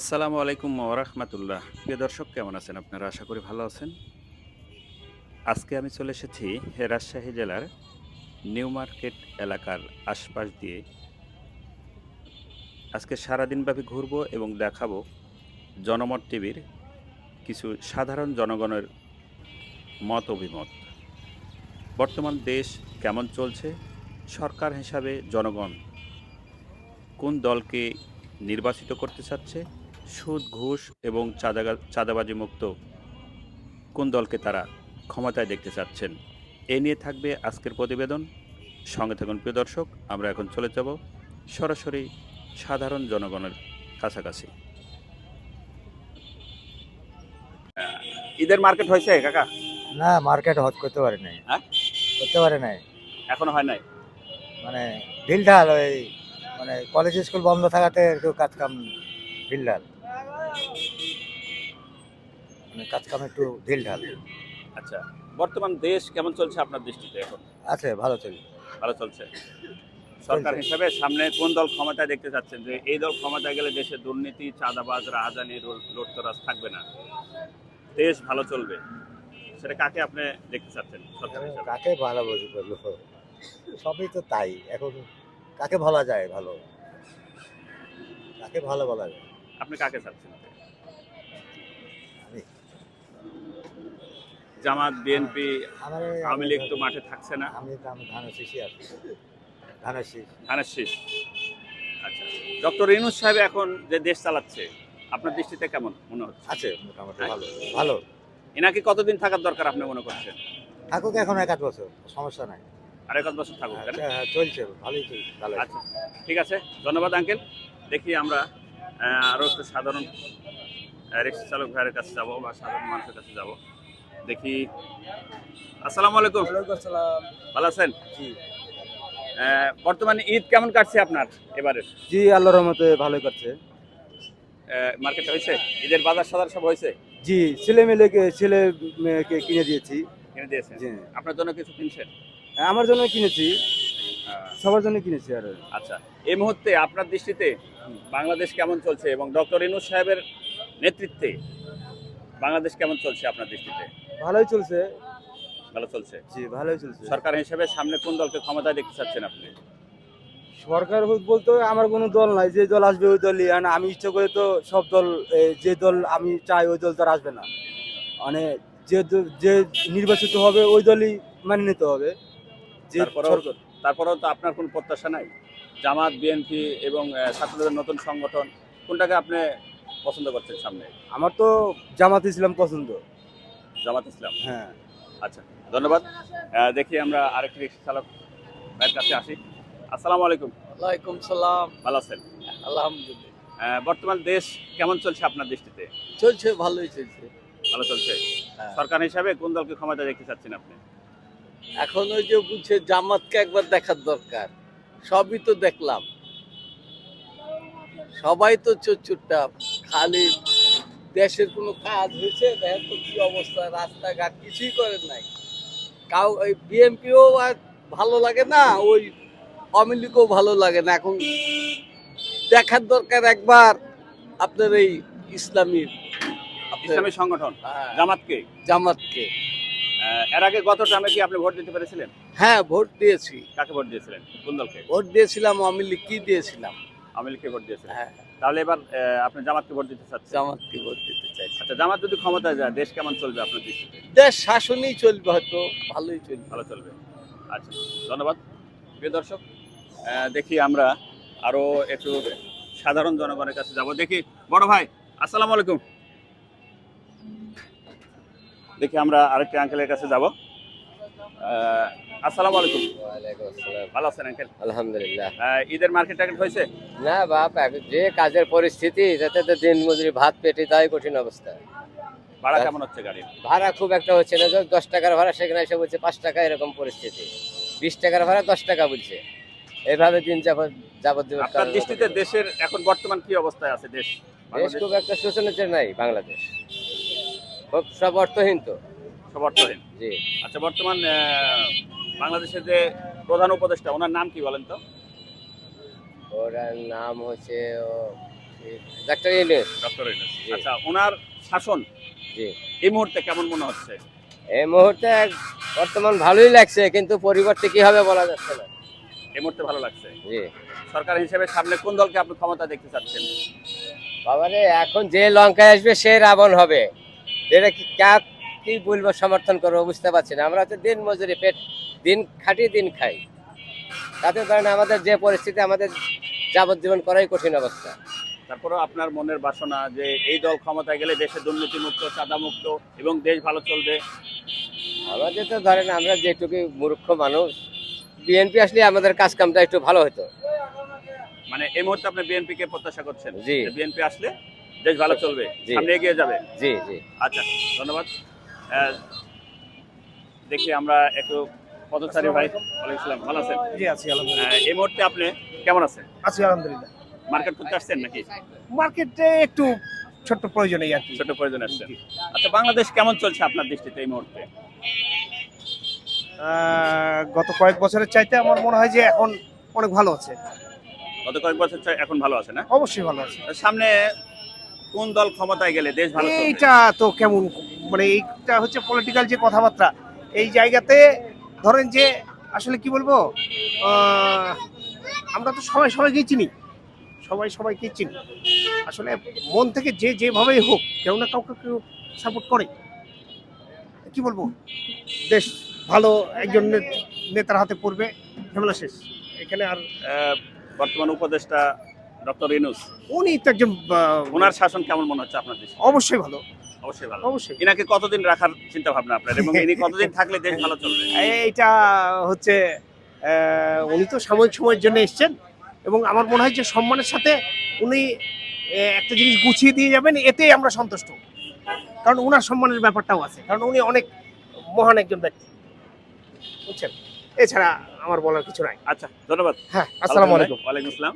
আসসালামু আলাইকুম ওরহমতুল্লাহ প্রিয় দর্শক, কেমন আছেন আপনারা? আশা করি ভালো আছেন। আজকে আমি চলে এসেছি রাজশাহী জেলার নিউ মার্কেট এলাকার আশপাশ দিয়ে। আজকে সারাদিনব্যাপী ঘুরবো এবং দেখাবো জনমত টিভির কিছু সাধারণ জনগণের মত অভিমত। বর্তমান দেশ কেমন চলছে? সরকার হিসাবে জনগণ কোন দলকে নির্বাচিত করতে চাচ্ছে? সুদ ঘুষ এবং চাঁদা চাঁদাবাজি মুক্ত কোন দলকে তারা ক্ষমতায় দেখতে চাচ্ছেন? এ নিয়ে থাকবে আজকের প্রতিবেদন। সঙ্গে থাকুন প্রিয় দর্শক আমরা এখন চলে যাব সরাসরি সাধারণ জনগণের কাছাকাছি। ঈদের মার্কেট হয়েছে কাকা? না মার্কেট হজ করতে পারে নাই। হ্যাঁ? করতে পারে নাই। এখনও হয় নাই? মানে ঢিলঢাল ওই মানে কলেজ স্কুল বন্ধ থাকাতে একটু কাজ কাম ঢিলঢাল। মানে কাজ কাম একটু ঢিলঢাল আচ্ছা বর্তমান দেশ কেমন চলছে আপনার দৃষ্টিতে এখন? আছে ভালো চলি ভালো চলছে। সরকার হিসাবে সামনে কোন দল ক্ষমতায় দেখতে চাচ্ছেন? যে এই দল ক্ষমতায় গেলে দেশে দুর্নীতি চাঁদাবাজ রাহাজানি লোটতরাজ থাকবে না। দেশ ভালো চলবে। সেটা কাকে আপনি দেখতে চাচ্ছেন কাকে ভালো বলল সবই তো তাই। এখন কাকে বলা যায় ভালো? কাকে ভালো বলা যায়? আপনি কাকে চাচ্ছেন? জামাত বিএনপি আওয়ামী লীগ তো মাঠে থাকছে না। আমি তো আমি ধানের শীষই আছি। ধানের শীষ। ধানের শীষ। আচ্ছা ডক্টর ইনুস সাহেব এখন যে দেশ চালাচ্ছে আপনার দৃষ্টিতে কেমন মনে হচ্ছে? আছে মোটামুটি? ভালো ভালো। এনাকে কতদিন থাকার দরকার আপনি মনে করছেন? থাকুক এখন এক আধ বছর সমস্যা নাই। আর এক আধ বছর থাকুক? আচ্ছা, হ্যাঁ, চলছে ভালোই চলছে ভালো আচ্ছা ঠিক আছে ধন্যবাদ আঙ্কেল। দেখি আমরা আহ, আরও একটু সাধারণ রিক্সা চালক ভাইয়ের কাছে যাব বা সাধারণ মানুষের কাছে যাব। দেখি। আসসালামু আলাইকুম। ভালো আছেন? আহ, বর্তমানে ঈদ কেমন কাটছে আপনার এবারে? জি আল্লাহর রহমতে ভালোই করছে মার্কেট হয়েছে? ঈদের বাজার সাজার সব হয়েছে? জি ছেলে মেয়েকে ছেলে মেয়েকে কিনে দিয়েছি। কিনে দিয়েছেন? জি। আপনার জন্য কিছু কিনছেন? আমার জন্য কিনেছি। সবার জন্য কিনেছি আর। আচ্ছা এই মুহূর্তে আপনার দৃষ্টিতে বাংলাদেশ কেমন চলছে এবং ডক্টর ইনুস সাহেবের নেতৃত্বে বাংলাদেশ কেমন চলছে আপনার দৃষ্টিতে? ভালোই চলছে। ভালো চলছে? জি ভালোই চলছে। সরকার হিসেবে সামনে কোন দলকে ক্ষমতায় দেখতে চাচ্ছেন আপনি? সরকার বলতে আমার কোনো দল নাই যে দল আসবে ওই দলই। আর আমি ইচ্ছা করে তো সব দল যে দল আমি চাই ওই দল তো আসবে না। মানে যে যে নির্বাচিত হবে ওই দলই মানে নিতে হবে। যে তারপরেও তো আপনার কোনো প্রত্যাশা নাই? জামাত বিএনপি এবং ছাত্রদের নতুন সংগঠন কোনটাকে আপনি পছন্দ করছেন সামনে? আমার তো জামাত ইসলাম পছন্দ। জামাত ইসলাম? হ্যাঁ। আচ্ছা ধন্যবাদ। দেখি আমরা আরেকটি রিক্সা চালক ভাইয়ের কাছে আসি। আসসালামু আলাইকুম। ওয়ালাইকুম সালাম। ভালো আছেন? আলহামদুলিল্লাহ। বর্তমান দেশ কেমন চলছে আপনার দৃষ্টিতে? চলছে ভালোই চলছে। ভালো চলছে? হ্যাঁ। সরকার হিসাবে কোন দলকে ক্ষমতা দেখতে চাচ্ছেন আপনি? এখন ওই যে বুঝছে জামাতকে একবার দেখার দরকার। সবই তো দেখলাম। সবাই তো চুরচুরটা। খালি দেশের কোনো কাজ হয়েছে দেখেন তো কি অবস্থা রাস্তাঘাট কিছুই করেন নাই। কাউ ওই বিএনপিও আর ভালো লাগে না ওই আওয়ামী লীগও ভালো লাগে না। এখন দেখার দরকার একবার আপনার এই ইসলামী আপনার ইসলামী সংগঠন হ্যাঁ, জামাতকে? জামাতকে। এর আগে গত টার্মে কি আপনি ভোট দিতে পেরেছিলেন? হ্যাঁ ভোট দিয়েছি। কাকে ভোট দিয়েছিলেন? কোন দলকে? ভোট দিয়েছিলাম আওয়ামী লীগ কি দিয়েছিলাম? আওয়ামী লীগকে ভোট দিয়েছিলেন। হ্যাঁ। তাহলে এবার আপনি জামাতকে ভোট দিতে চাচ্ছেন? জামাতকে ভোট দিতে চাইছি আচ্ছা জামাত যদি ক্ষমতায় যায় দেশ কেমন চলবে আপনার দৃষ্টিতে? দেশ শাসনই চলবে হয়তো ভালোই চলবে। ভালো চলবে। আচ্ছা ধন্যবাদ। প্রিয় দর্শক দেখি আমরা আরও একটু সাধারণ জনগণের কাছে যাব। দেখি বড় ভাই আসসালামু আলাইকুম। দেখি আমরা আরেকটি আঙ্কেলের কাছে যাব। আসসালামু আলাইকুম। ভালো আছেন আঙ্কেল? আলহামদুলিল্লাহ। ঈদের মার্কেট টার্গেট হয়েছে? না বাপ যে কাজের পরিস্থিতি যাতে তো দিন মজুরি ভাত পেটে তাই কঠিন অবস্থা। ভাড়া কেমন হচ্ছে গাড়ির? ভাড়া খুব একটা হচ্ছে না দশ টাকার ভাড়া সেখানে এসে বলছে পাঁচ টাকা এরকম পরিস্থিতি। বিশ টাকার ভাড়া দশ টাকা বলছে। এইভাবে দিন যাবত যাবত আপনার দৃষ্টিতে দেশের এখন বর্তমান কি অবস্থায় আছে দেশ? দেশ খুব একটা শোষণের নাই বাংলাদেশ। খুব সব অর্থহীন তো। সব জি। আচ্ছা বর্তমান বাংলাদেশের যে প্রধান উপদেষ্টা ওনার নাম কি বলেন তো? ওর নাম হচ্ছে ডাক্তার ইউনুস। ডক্টর ইউনূস। আচ্ছা ওনার শাসন জি। এই মুহূর্তে কেমন মনে হচ্ছে? এই মুহূর্তে বর্তমান ভালোই লাগছে কিন্তু পরিবর্তে কি হবে বলা যাচ্ছে না। এই মুহূর্তে ভালো লাগছে? জি। সরকার হিসেবে সামনে কোন দলকে আপনি ক্ষমতা দেখতে চাচ্ছেন? বাবারে এখন যে লঙ্কায় আসবে সে রাবণ হবে। এটা কি কাক কি বলব সমর্থন করব বুঝতে পারছি না। আমরা তো দিন মজুরি পেট দিন খাটি দিন খাই। তাতে ধরেন আমাদের যে পরিস্থিতি আমাদের যাবজ্জীবন করাই কঠিন অবস্থা। তারপরেও আপনার মনের বাসনা যে এই দল ক্ষমতায় গেলে দেশে দুর্নীতি মুক্ত চাঁদা মুক্ত এবং দেশ ভালো চলবে। আমাদের তো ধরেন আমরা যেটুকু মূর্খ মানুষ বিএনপি আসলে আমাদের কাজ কামটা একটু ভালো হতো। মানে এই মুহূর্তে আপনি বিএনপি কে প্রত্যাশা করছেন? জি। বিএনপি আসলে দেশ ভালো চলবে। সামনে এগিয়ে যাবে? জি জি। আচ্ছা ধন্যবাদ। দেখি আমরা একটু পদচারী ভাই ওয়ালাইকুম ভালো আছেন? জি আছি আলহামদুলিল্লাহ। এই মুহূর্তে আপনি কেমন আছেন? আছি আলহামদুলিল্লাহ। মার্কেট করতে আসছেন নাকি? মার্কেটে একটু ছোট্ট প্রয়োজনেই আর কি। ছোট প্রয়োজন আসছেন। আচ্ছা বাংলাদেশ কেমন চলছে আপনার দৃষ্টিতে এই মুহূর্তে? গত কয়েক বছরের চাইতে আমার মনে হয় যে এখন অনেক ভালো আছে। গত কয়েক বছর এখন ভালো আছে না? অবশ্যই ভালো আছে। সামনে কোন দল ক্ষমতায় গেলে দেশ ভালো এইটা তো কেমন মানে এইটা হচ্ছে পলিটিক্যাল যে কথাবার্তা এই জায়গাতে ধরেন যে আসলে কি বলব আমরা তো সবাই সবাইকেই চিনি সবাই সবাইকে চিনি। আসলে মন থেকে যে যেভাবেই হোক কেউ না কাউকে কেউ সাপোর্ট করে। কি বলব দেশ ভালো একজন নেত- নেতার হাতে পড়বে ঝামেলা শেষ। এখানে আর বর্তমান উপদেষ্টা ডক্টর ইনুস উনি তো একজন ওনার শাসন কেমন মনে হচ্ছে আপনার দেশে? অবশ্যই ভালো। অবশ্যই ভালো। অবশ্যই। ইনাকে কতদিন রাখার চিন্তা ভাবনা আপনার? এবং ইনি কতদিন থাকলে দেশ ভালো চলবে? এইটা হচ্ছে উনি তো সাময়িক সময়ের জন্য এসছেন এবং আমার মনে হয় যে সম্মানের সাথে উনি একটা জিনিস গুছিয়ে দিয়ে যাবেন এতেই আমরা সন্তুষ্ট। কারণ ওনার সম্মানের ব্যাপারটাও আছে। কারণ উনি অনেক মহান একজন ব্যক্তি। বুঝছেন? এছাড়া আমার বলার কিছু নাই। আচ্ছা ধন্যবাদ। হ্যাঁ আসসালামু আলাইকুম। ওয়ালাইকুম আসসালাম।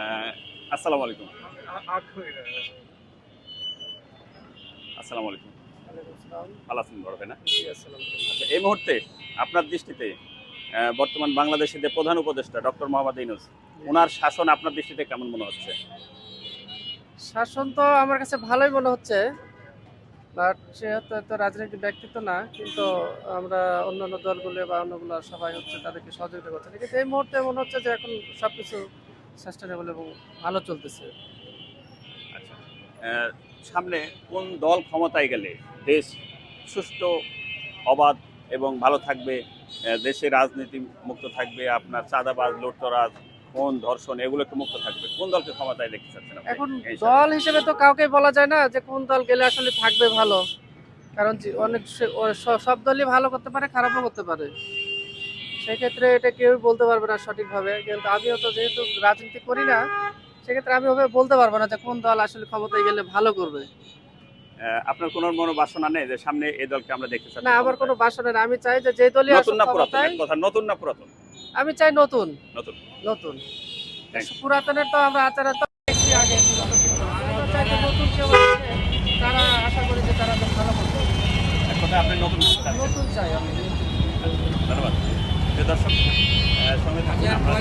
আহ, আসসালামু আলাইকুম। আসসালামু আলাইকুম। ভালো আছেন বড় না? আচ্ছা এই মুহূর্তে আপনার দৃষ্টিতে বর্তমান বাংলাদেশের যে প্রধান উপদেষ্টা ডক্টর মোহাম্মদ ইউনুস ওনার শাসন আপনার দৃষ্টিতে কেমন মনে হচ্ছে? শাসন তো আমার কাছে ভালোই মনে হচ্ছে বাট সে হয়তো রাজনৈতিক ব্যক্তিত্ব না কিন্তু আমরা অন্যান্য দলগুলো বা অন্যগুলো সবাই হচ্ছে তাদেরকে সহযোগিতা করছে। কিন্তু এই মুহূর্তে মনে হচ্ছে যে এখন সবকিছু সাস্টেনেবল এবং ভালো চলতেছে। আচ্ছা। সামনে কোন দল ক্ষমতায় গেলে দেশ সুষ্ঠু অবাধ এবং ভালো থাকবে দেশে রাজনীতি মুক্ত থাকবে আপনার চাঁদাবাজ লুটতরাজ কোন ধর্ষণ এগুলো একটু মুক্ত থাকবে। কোন দলকে ক্ষমতায় দেখতে চাচ্ছেন এখন দল হিসেবে তো কাউকে বলা যায় না যে কোন দল গেলে আসলে থাকবে ভালো। কারণ অনেক সব দলই ভালো করতে পারে খারাপও করতে পারে। সেক্ষেত্রে এটা কেউ বলতে পারবে না সঠিকভাবে। কিন্তু আমিও তো যেহেতু রাজনীতি করি না সেক্ষেত্রে আমি ওভাবে বলতে পারব না যে কোন দল আসলে ক্ষমতায় গেলে ভালো করবে। আপনার কোনো মনো বাসনা নেই যে সামনে এই দলকে আমরা দেখতে চাচ্ছি? না আমার কোনো বাসা নেই। আমি চাই যে যে দলই নতুন না পুরাতন? কথা নতুন না পুরাতন? আমি চাই নতুন। নতুন। নতুন. পুরাতনের তো আমরা আচার দেখছি আগে। চাই নতুন কেউ তারা আশা করি যে তারা তো ভালো করবে। কথা আপনি নতুন। নতুন চাই আমি। ধন্যবাদ। দর্শক সঙ্গে থাকুন আমরা